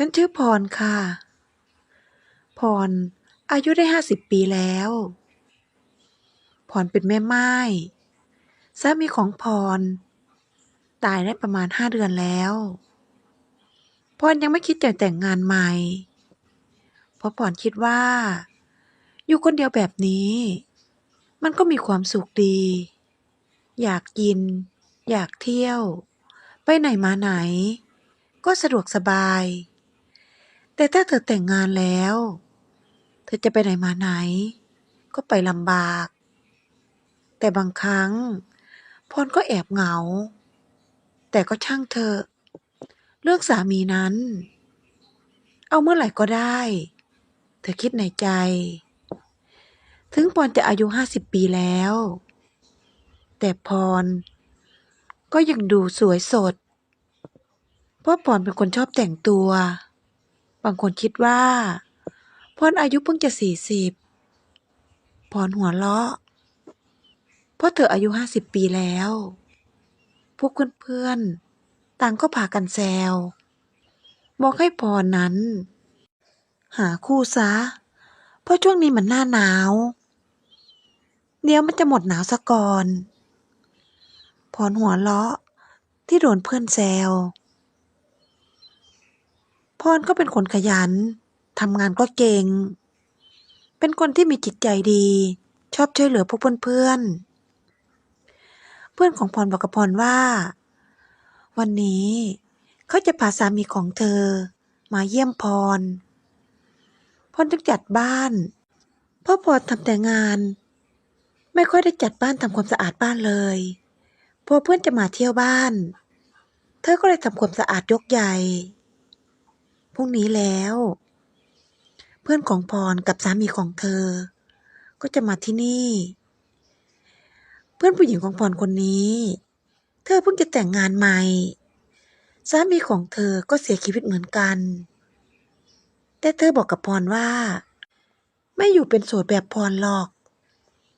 ฉันชื่อพรค่ะ พร อายุได้ห้าสิบปีแล้ว พรเป็นแม่ไม้สามีของพร ตายได้ประมาณห้าเดือนแล้ว พรยังไม่คิดจะแต่งงานใหม่ เพราะพรคิดว่า อยู่คนเดียวแบบนี้ มันก็มีความสุขดี อยากกิน อยากเที่ยว ไปไหนมาไหน ก็สะดวกสบาย แต่ถ้าเธอแต่งงานแล้ว เธอจะไปไหนมาไหน ก็ไปลำบาก แต่บางครั้ง พรก็แอบเหงา แต่ก็ช่างเถอเรื่องสามีนั้น เอาเมื่อไหร่ก็ได้ เธอคิดในใจ ถึงพรจะอายุห้าสิบปีแล้ว แต่พร ก็ยังดูสวยสด เพราะพรเป็นคนชอบแต่งตัวางคนคิดว่าพรอายุเพิ่งจะสี่สิบพรหัวเราะ เพราะเธออายุห้าสิบปีแล้ว พวกเพื่อนๆ ต่างก็พากันแซว บอกให้พรนั้น หาคู่ซะ เพราะช่วงนี้มันหน้าหนาว เดี๋ยวมันจะหมดหนาวซะก่อน พรหัวเราะที่โดนเพื่อนแซว พรก็เป็นคนขยัน ทำงานก็เก่ง เป็นคนที่มีจิตใจดี ชอบช่วยเหลือพวกเพื่อนๆ เพื่อนของพรบอกกับพรว่า วันนี้เขาจะพาสามีของเธอมาเยี่ยมพร พรจึงจัดบ้าน เพราะพรทำแต่งาน ไม่ค่อยได้จัดบ้านทำความสะอาดบ้านเลยพอเพื่อนจะมาเที่ยวบ้าน เธอก็เลยทำความสะอาดยกใหญ่ พรุ่งนี้แล้ว เพื่อนของพรกับสามีของเธอ ก็จะมาที่นี่ เพื่อนผู้หญิงของพรคนนี้ เธอเพิ่งจะแต่งงานใหม่ สามีของเธอก็เสียชีวิตเหมือนกัน แต่เธอบอกกับพรว่า ไม่อยู่เป็นโสดแบบพรหรอก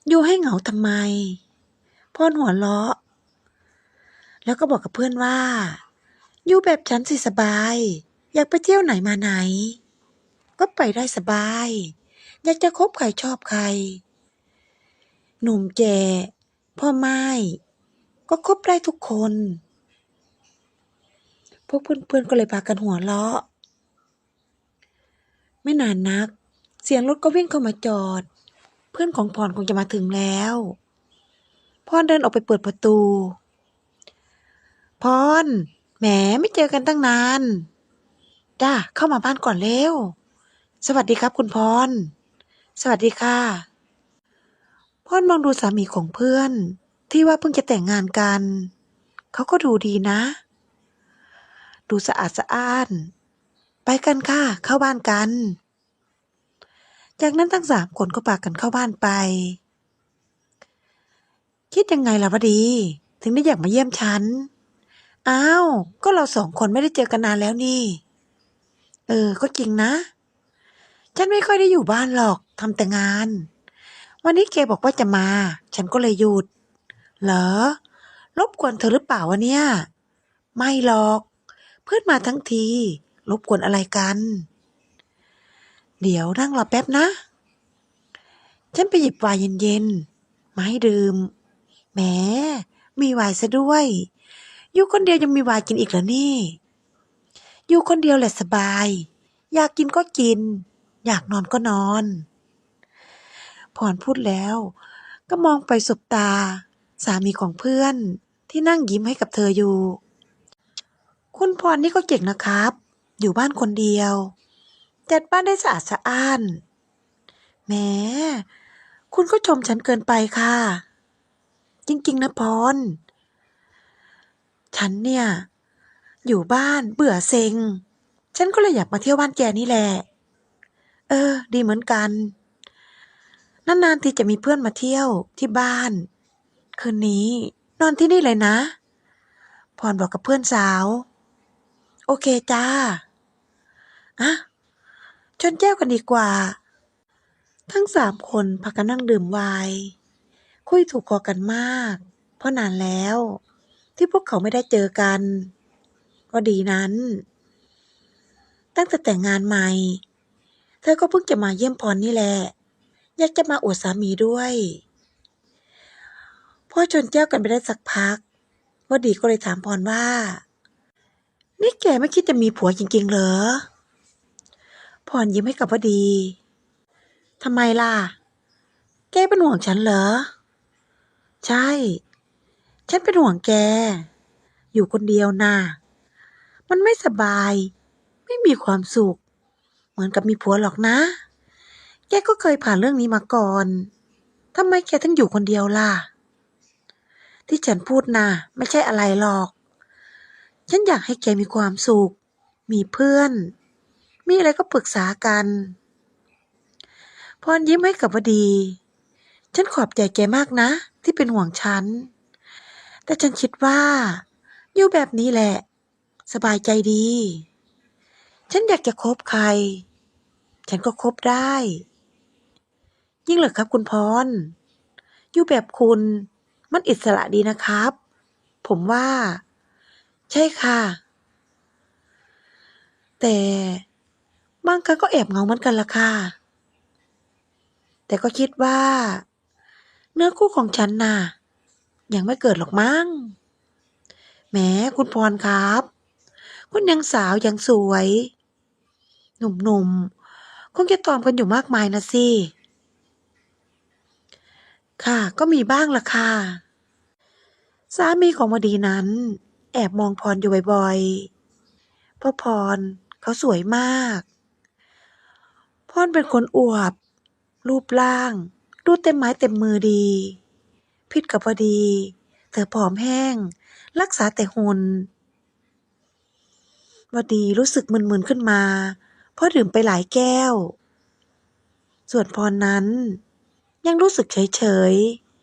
อยู่ให้เหงาทำไมพรหัวเราะ แล้วก็บอกกับเพื่อนว่า อยู่แบบฉันสิสบาย อยากไปเที่ยวไหนมาไหน ก็ไปได้สบาย อยากจะคบใครชอบใคร หนุ่มแก่พ่อไม้ก็คบได้ทุกคน พวกเพื่อนๆก็เลยพากันหัวเราะ ไม่นานนัก เสียงรถก็วิ่งเข้ามาจอด เพื่อนของพรคงจะมาถึงแล้วพรเดินออกไปเปิดประตู พรแหมไม่เจอกันตั้งนาน จ้าเข้ามาบ้านก่อนเร็ว สวัสดีครับคุณพร สวัสดีค่ะ พรมองดูสามีของเพื่อน ที่ว่าเพิ่งจะแต่งงานกัน เขาก็ดูดีนะ ดูสะอาดสะอ้าน ไปกันค่ะ เข้าบ้านกัน จากนั้นทั้งสามคนก็พากันเข้าบ้านไป คิดยังไงล่ะวะดี ถึงได้อยากมาเยี่ยมฉัน อ้าว ก็เราสองคนไม่ได้เจอกันนานแล้วนี่ เออ ก็จริงนะ ฉันไม่ค่อยได้อยู่บ้านหรอกทำแต่งาน วันนี้แกบอกว่าจะมา ฉันก็เลยหยุด เหรอ รบกวนเธอหรือเปล่าวะเนี่ย ไม่หรอก เพื่อนมาทั้งที รบกวนอะไรกัน เดี๋ยวนั่งรอแป๊บนะ ฉันไปหยิบไวน์เย็นๆ มาให้ดื่ม แหม มีไวน์ซะด้วย อยู่คนเดียวยังมีไวน์กินอีกเหรอนี่ อยู่คนเดียวแหละสบาย อยากกินก็กิน อยากนอนก็นอนพรพูดแล้ว ก็มองไปสบตา สามีของเพื่อนที่นั่งยิ้มให้กับเธออยู่ คุณพรนี่ก็เก่งนะครับ อยู่บ้านคนเดียว จัดบ้านได้สะอาดสะอ้านแหมคุณก็ชมฉันเกินไปค่ะ จริง ๆ นะพร ฉันเนี่ย อยู่บ้านเบื่อเซ็ง ฉันก็เลยอยากมาเที่ยวบ้านแกนี่แหละ เออ ดีเหมือนกัน นานๆทีจะมีเพื่อนมาเที่ยวที่บ้าน คืนนี้ นอนที่นี่เลยนะพรบอกกับเพื่อนสาว โอเคจ้าอะชนแก้วกันดีกว่า ทั้งสามคนพากันนั่งดื่มไวน์คุยถูกคอกันมาก เพราะนานแล้ว ที่พวกเขาไม่ได้เจอกัน ก็ดีนั้น ตั้งแต่แต่งงานใหม่ เธอก็เพิ่งจะมาเยี่ยมพรนี่แหละ อยากจะมาอวดสามีด้วยพ่อชนแก้วกันไปได้สักพักวดีก็เลยถามพรว่า นี่แกไม่คิดจะมีผัวจริง ๆ เหรอ พรยิ้มให้กับวดีทำไมล่ะ แกเป็นห่วงฉันเหรอ ใช่ ฉันเป็นห่วงแก อยู่คนเดียวน่ะ มันไม่สบาย ไม่มีความสุข เหมือนกับมีผัวหรอกนะ แกก็เคยผ่านเรื่องนี้มาก่อนทำไมแกถึงอยู่คนเดียวล่ะ ที่ฉันพูดน่ะ ไม่ใช่อะไรหรอก ฉันอยากให้แกมีความสุข มีเพื่อน มีอะไรก็ปรึกษากันพรยิ้มให้กับวดี ฉันขอบใจแกมากนะ ที่เป็นห่วงฉัน แต่ฉันคิดว่า อยู่แบบนี้แหละ สบายใจดี ฉันอยากจะคบใคร ฉันก็คบได้ ยิ่งเหรอครับคุณพร อยู่แบบคุณมันอิสระดีนะครับ ผมว่า ใช่ค่ะ แต่บางครั้งก็แอบเงาเหมือนกันล่ะค่ะ แต่ก็คิดว่า เนื้อคู่ของฉันน่ะ ยังไม่เกิดหรอกมั้งแหมคุณพรครับ คุณยังสาวยังสวย หนุ่มๆ คงจะตอมกันอยู่มากมายนะสิ ค่ะ ก็มีบ้างล่ะค่ะ สามีของวดีนั้น แอบมองพรอยู่บ่อยๆ เพราะพรเขาสวยมาก พรเป็นคนอวบ รูปร่าง ดูเต็มไม้เต็มมือดี พิดกับวดี เธอผอมแห้ง รักษาแต่หุ่น วดีรู้สึกมึนๆขึ้นมาเพราะดื่มไปหลายแก้ว ส่วนพรนั้น ยังรู้สึกเฉย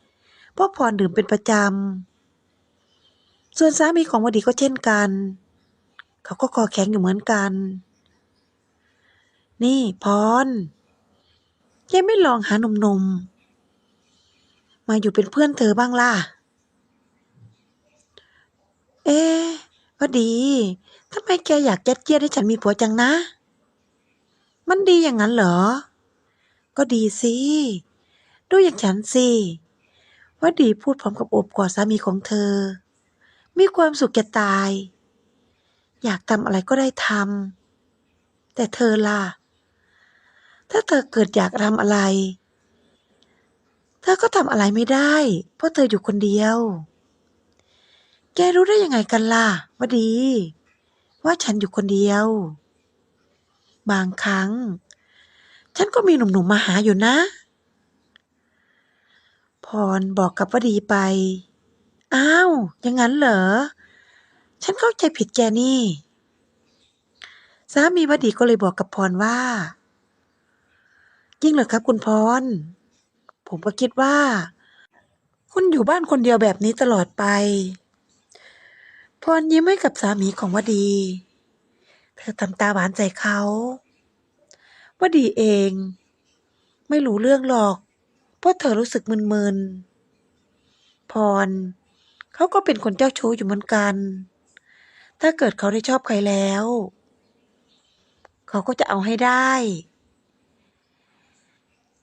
ๆเพราะพรดื่มเป็นประจำส่วนสามีของวดีก็เช่นกัน เขาก็คอแข็งอยู่เหมือนกัน นี่พรแกไม่ลองหาหนุ่มๆมาอยู่เป็นเพื่อนเธอบ้างล่ะ เอ๊วดี ทำไมแกอยากยัดเยียดให้ฉันมีผัวจังนะ มันดีอย่างนั้นเหรอ ก็ดีสิ ดูอย่างฉันสิว่าดีพูดพร้อมกับโอบกอดสามีของเธอ มีความสุขจะตาย อยากทำอะไรก็ได้ทำ แต่เธอล่ะ ถ้าเธอเกิดอยากทำอะไร เธอก็ทำอะไรไม่ได้ เพราะเธออยู่คนเดียว แกรู้ได้ยังไงกันล่ะว่าดี ว่าฉันอยู่คนเดียว บางครั้ง ฉันก็มีหนุ่มๆมาหาอยู่นะ พรบอกกับวดีไป อ้าวอย่างนั้นเหรอ ฉันเข้าใจผิดแกนี่ สามีวดีก็เลยบอกกับพรว่าจริงเหรอครับคุณพร ผมก็คิดว่า คุณอยู่บ้านคนเดียวแบบนี้ตลอดไป พรยิ้มให้กับสามีของวดี เธอทำตาหวานใจเขาวดีเอง ไม่รู้เรื่องหรอก เพราะเธอรู้สึกมึนๆ พรเขาก็เป็นคนเจ้าชู้อยู่เหมือนกัน ถ้าเกิดเขาได้ชอบใครแล้ว เขาก็จะเอาให้ได้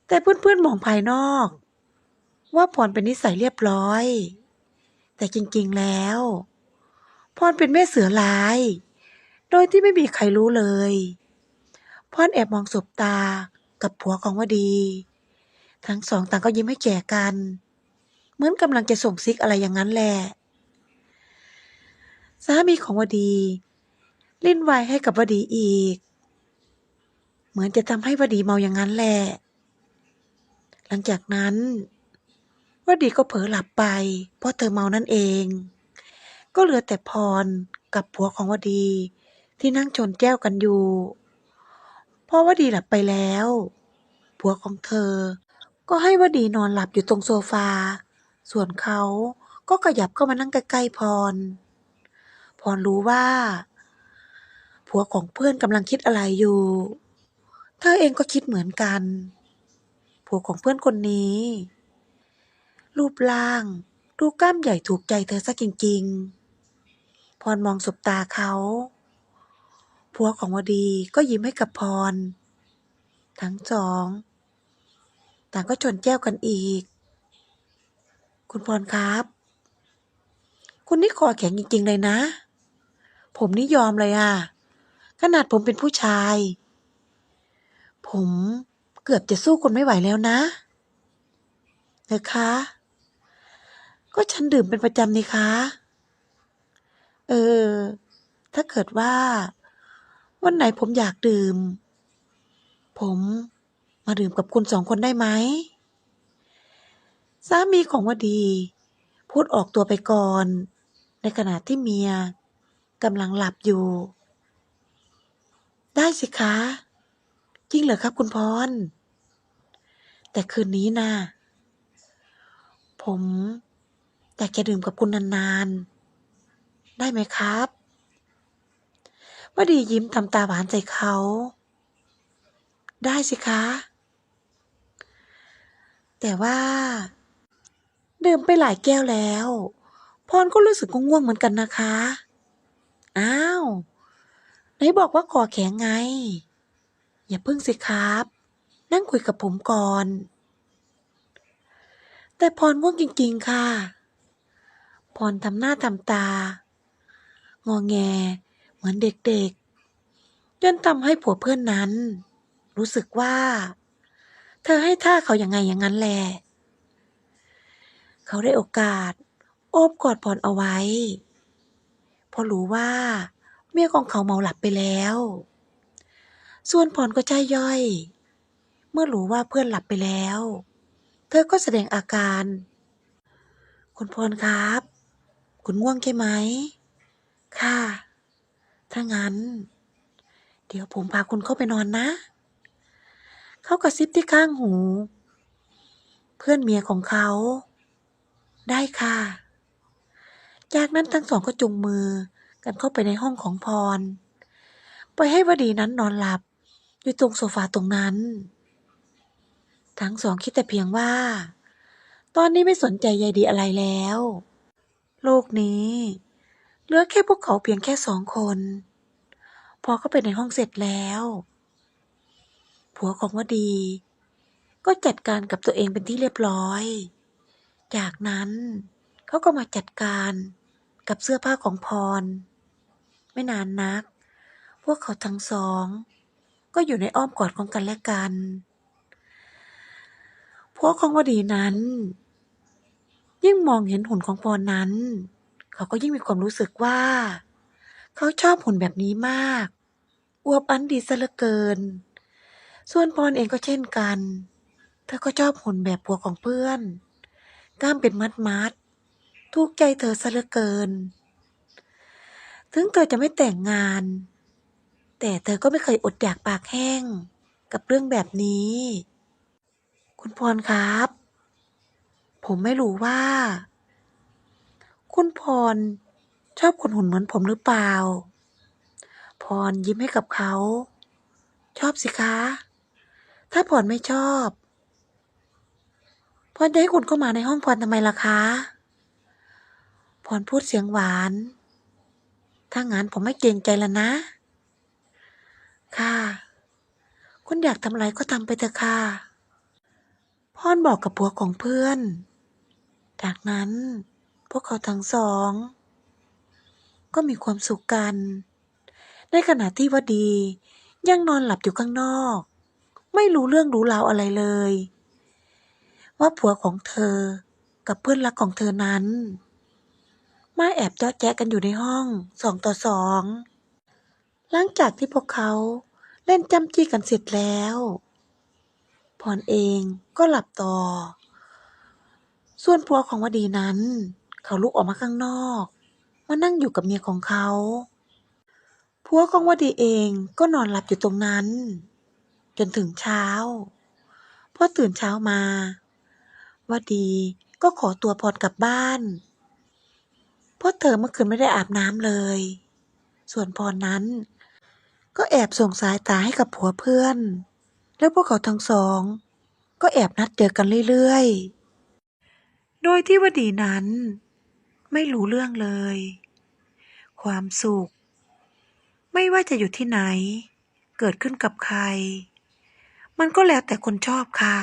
แต่เพื่อนๆมองภายนอก ว่าพรเป็นนิสัยเรียบร้อย แต่จริงๆแล้ว พรเป็นแม่เสือลาย โดยที่ไม่มีใครรู้เลย พรแอบมองสบตากับผัวของวดี ทั้งสองต่างก็ยิ้มให้แก่กัน เหมือนกำลังจะส่งซิกอะไรอย่างนั้นแหละสามีของวดีลิ้นไวให้กับวดีอีก เหมือนจะทำให้วดีเมาอย่างนั้นแหละ หลังจากนั้นวดีก็เผลอหลับไป เพราะเธอเมานั่นเอง ก็เหลือแต่พรกับผัวของวดีที่นั่งชนแก้วกันอยู่ พอวดีหลับไปแล้ว ผัวของเธอ ก็ให้วดีนอนหลับอยู่ตรงโซฟา ส่วนเขาก็ขยับเข้ามานั่งใกล้ๆพร พรรู้ว่า ผัวของเพื่อนกำลังคิดอะไรอยู่ เธอเองก็คิดเหมือนกัน ผัวของเพื่อนคนนี้ รูปร่างดูกล้ามใหญ่ถูกใจเธอซะจริง ๆ พรมองสบตาเขา ผัวของวดีก็ยิ้มให้กับพร ทั้งสอง ต่างก็ชนแก้วกันอีก คุณพรครับ คุณนี่คอแข็งจริงๆเลยนะ ผมนี่ยอมเลยอะขนาดผมเป็นผู้ชาย ผมเกือบจะสู้คุณไม่ไหวแล้วนะนะคะ ก็ฉันดื่มเป็นประจำนี่คะ เออ ถ้าเกิดว่า วันไหนผมอยากดื่ม ผมมาดื่มกับคุณสองคนได้ไหม สามีของวดี พูดออกตัวไปก่อน ในขณะที่เมียกำลังหลับอยู่ ได้สิคะ จริงเหรอครับคุณพร แต่คืนนี้นะผมอยากจะดื่มกับคุณนานๆ ได้ไหมครับวดียิ้มทำตาหวานใส่เขา ได้สิคะ แต่ว่าดื่มไปหลายแก้วแล้ว พรก็รู้สึกง่วงๆเหมือนกันนะคะ อ้าวไหนบอกว่าคอแข็งไง อย่าพึ่งสิครับ นั่งคุยกับผมก่อน แต่พรง่วงจริง ๆ ค่ะ พรทำหน้าทำตา งอแง เหมือนเด็กๆจนทำให้ผัวเพื่อนนั้น รู้สึกว่า เธอให้ท่าเขาอย่างไงอย่างนั้นแหละ เขาได้โอกาส โอบกอดพรเอาไว้เพราะรู้ว่า เมียของเขาเมาหลับไปแล้ว ส่วนพรก็ใจย่อย เมื่อรู้ว่าเพื่อนหลับไปแล้ว เธอก็แสดงอาการ คุณพรครับ คุณง่วงใช่ไหม ค่ะ ถ้างั้น เดี๋ยวผมพาคุณเข้าไปนอนนะ เขากระซิบที่ข้างหู เพื่อนเมียของเขา ได้ค่ะ จากนั้นทั้งสองก็จุงมือกันเข้าไปในห้องของพร ไปให้วดีนั้นนอนหลับ อยู่ตรงโซฟาตรงนั้น ทั้งสองคิดแต่เพียงว่า ตอนนี้ไม่สนใจใยดีอะไรแล้ว โลกนี้ ลือแค่พวกเขาเพียงแค่สองคน พอเข้าไปในห้องเสร็จแล้ว ผัวของวดี ก็จัดการกับตัวเองเป็นที่เรียบร้อย จากนั้นเขาก็มาจัดการกับเสื้อผ้าของพร ไม่นานนัก พวกเขาทั้งสอง ก็อยู่ในอ้อมกอดของกันและกันพวกของวดีนั้น ยิ่งมองเห็นหุ่นของพรนั้น เขาก็ยิ่งมีความรู้สึกว่า เขาชอบหุ่นแบบนี้มาก อวบอันดีซะเหลือเกิน ส่วนพรเองก็เช่นกัน เธอก็ชอบหุ่นแบบผัวของเพื่อน กล้ามเป็นมัดมัดๆถูกใจเธอซะเหลือเกิน ถึงเธอจะไม่แต่งงาน แต่เธอก็ไม่เคยอดอยากปากแห้ง กับเรื่องแบบนี้ คุณพรครับ ผมไม่รู้ว่า คุณพรชอบคนหุ่นเหมือนผมหรือเปล่า พรยิ้มให้กับเขา ชอบสิคะ ถ้าพรไม่ชอบ พรจะให้คุณเข้ามาในห้องพรทำไมล่ะคะ พรพูดเสียงหวาน ถ้างั้นผมไม่เกรงใจแล้วนะ ค่ะ คุณอยากทำอะไรก็ทำไปเถอะค่ะ พรบอกกับผัวของเพื่อน จากนั้น วกเขาทั้งสอง ก็มีความสุขกัน ในขณะที่วดียังนอนหลับอยู่ข้างนอก ไม่รู้เรื่องรู้ราวอะไรเลย ว่าผัวของเธอกับเพื่อนรักของเธอนั้น มาแอบจาะแจ๊กันอยู่ในห้องสองต่อสองหลังจากที่พวกเขาเล่นจำจี้กันเสร็จแล้วพรเองก็หลับต่อ ส่วนผัวของวดีนั้น เขาลุกออกมาข้างนอก มานั่งอยู่กับเมียของเขาผัวของวดีเองก็นอนหลับอยู่ตรงนั้น จนถึงเช้าพอตื่นเช้ามาวดีก็ขอตัวพรกลับบ้านเพราะเธอเมื่อคืนไม่ได้อาบน้ำเลย ส่วนพรนั้น ก็แอบส่งสายตาให้กับผัวเพื่อน แล้วพวกเขาทั้งสอง ก็แอบนัดเจอกันเรื่อยๆ โดยที่วดีนั้น ไม่รู้เรื่องเลย ความสุข ไม่ว่าจะอยู่ที่ไหน เกิดขึ้นกับใคร มันก็แล้วแต่คนชอบค่ะ